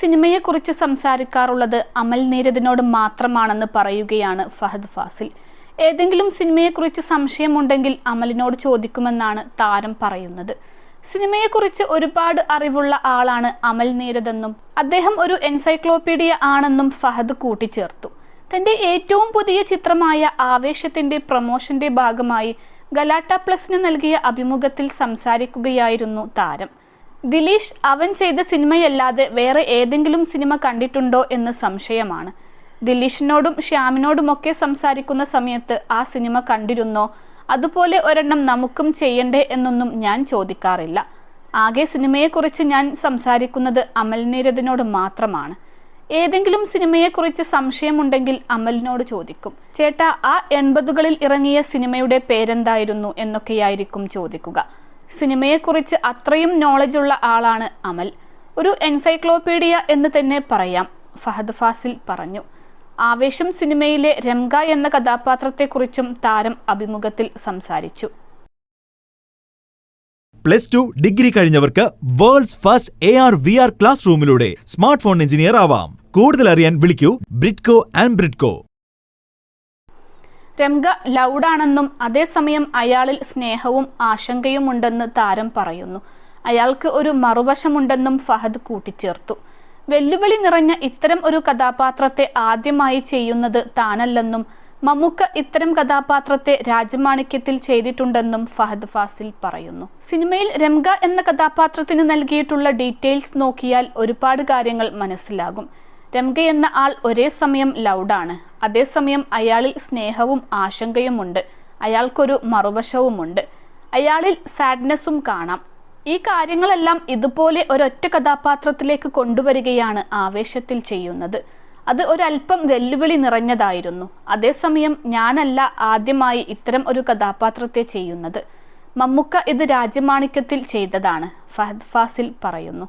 സിനിമയെക്കുറിച്ച് സംസാരിക്കാറുള്ളത് അമൽ നീരദിനോട് മാത്രമാണെന്ന് പറയുകയാണ് ഫഹദ് ഫാസിൽ. ഏതെങ്കിലും സിനിമയെക്കുറിച്ച് സംശയമുണ്ടെങ്കിൽ അമലിനോട് ചോദിക്കുമെന്നാണ് താരം പറയുന്നത്. സിനിമയെക്കുറിച്ച് ഒരുപാട് അറിവുള്ള ആളാണ് അമൽ നീരദെന്നും അദ്ദേഹം ഒരു എൻസൈക്ലോപീഡിയ ആണെന്നും ഫഹദ് കൂട്ടിച്ചേർത്തു. തന്റെ ഏറ്റവും പുതിയ ചിത്രമായ ആവേശത്തിന്റെ പ്രൊമോഷന്റെ ഭാഗമായി ഗലാട്ട പ്ലസിന് നൽകിയ അഭിമുഖത്തിൽ സംസാരിക്കുകയായിരുന്നു താരം. ദിലീഷ് അവൻ ചെയ്ത സിനിമയല്ലാതെ വേറെ ഏതെങ്കിലും സിനിമ കണ്ടിട്ടുണ്ടോ എന്ന് സംശയമാണ്. ദിലീഷിനോടും ശ്യാമിനോടുമൊക്കെ സംസാരിക്കുന്ന സമയത്ത് ആ സിനിമ കണ്ടിരുന്നോ? അതുപോലെ ഒരെണ്ണം നമുക്കും ചെയ്യണ്ടേ എന്നൊന്നും ഞാൻ ചോദിക്കാറില്ല. ആകെ സിനിമയെക്കുറിച്ച് ഞാൻ സംസാരിക്കുന്നത് അമൽ മാത്രമാണ്. ഏതെങ്കിലും സിനിമയെക്കുറിച്ച് സംശയമുണ്ടെങ്കിൽ അമലിനോട് ചോദിക്കും. ചേട്ടാ ആ എൺപതുകളിൽ ഇറങ്ങിയ സിനിമയുടെ പേരെന്തായിരുന്നു എന്നൊക്കെയായിരിക്കും ചോദിക്കുക. സിനിമയെക്കുറിച്ച് അത്രയും നോളജ് ഉള്ള ആളാണ് അമൽ. ഒരു എൻസൈക്ലോപീഡിയ എന്ന് തന്നെ പറയാം ഫഹദ് ഫാസിൽ പറഞ്ഞു. ആവേശം സിനിമയിലെ രംഗ എന്ന കഥാപാത്രത്തെക്കുറിച്ചും താരം അഭിമുഖത്തിൽ സംസാരിച്ചു. Plus two degree കഴിഞ്ഞവർക്ക് world's first A R V R class റൂമിലൂടെ smart phone engineer ആവാം. കൂടുതൽ അറിയാൻ വിളിക്കൂ ബ്രിഡ്കോ ആൻഡ് ബ്രിഡ്കോ രംഗ ലൗഡാണെന്നും അതേസമയം അയാളിൽ സ്നേഹവും ആശങ്കയും ഉണ്ടെന്ന് താരം പറയുന്നു. അയാൾക്ക് ഒരു മറുവശമുണ്ടെന്നും ഫഹദ് കൂട്ടിച്ചേർത്തു. വെല്ലുവിളി നിറഞ്ഞ ഇത്തരം ഒരു കഥാപാത്രത്തെ ആദ്യമായി ചെയ്യുന്നത് താനല്ലെന്നും മമ്മൂക്ക ഇത്തരം കഥാപാത്രത്തെ രാജമാണിക്യത്തിൽ ചെയ്തിട്ടുണ്ടെന്നും ഫഹദ് ഫാസിൽ പറയുന്നു. സിനിമയിൽ രംഗ എന്ന കഥാപാത്രത്തിന് നൽകിയിട്ടുള്ള ഡീറ്റെയിൽസ് നോക്കിയാൽ ഒരുപാട് കാര്യങ്ങൾ മനസ്സിലാകും. രംഗ എന്ന ആൾ ഒരേ സമയം ലൗഡാണ്. അതേസമയം അയാളിൽ സ്നേഹവും ആശങ്കയുമുണ്ട്. അയാൾക്കൊരു മറുവശവുമുണ്ട്. അയാളിൽ സാഡ്നെസ്സും കാണാം. ഈ കാര്യങ്ങളെല്ലാം ഇതുപോലെ ഒരൊറ്റ കഥാപാത്രത്തിലേക്ക് കൊണ്ടുവരികയാണ് ആവേശത്തിൽ ചെയ്യുന്നത്. അത് ഒരല്പം വെല്ലുവിളി നിറഞ്ഞതായിരുന്നു. അതേസമയം ഞാനല്ല ആദ്യമായി ഇത്തരം ഒരു കഥാപാത്രത്തെ ചെയ്യുന്നത്. മമ്മുക്ക ഇത് രാജമാണിക്യത്തിൽ ചെയ്തതാണ് ഫഹദ് ഫാസിൽ പറയുന്നു.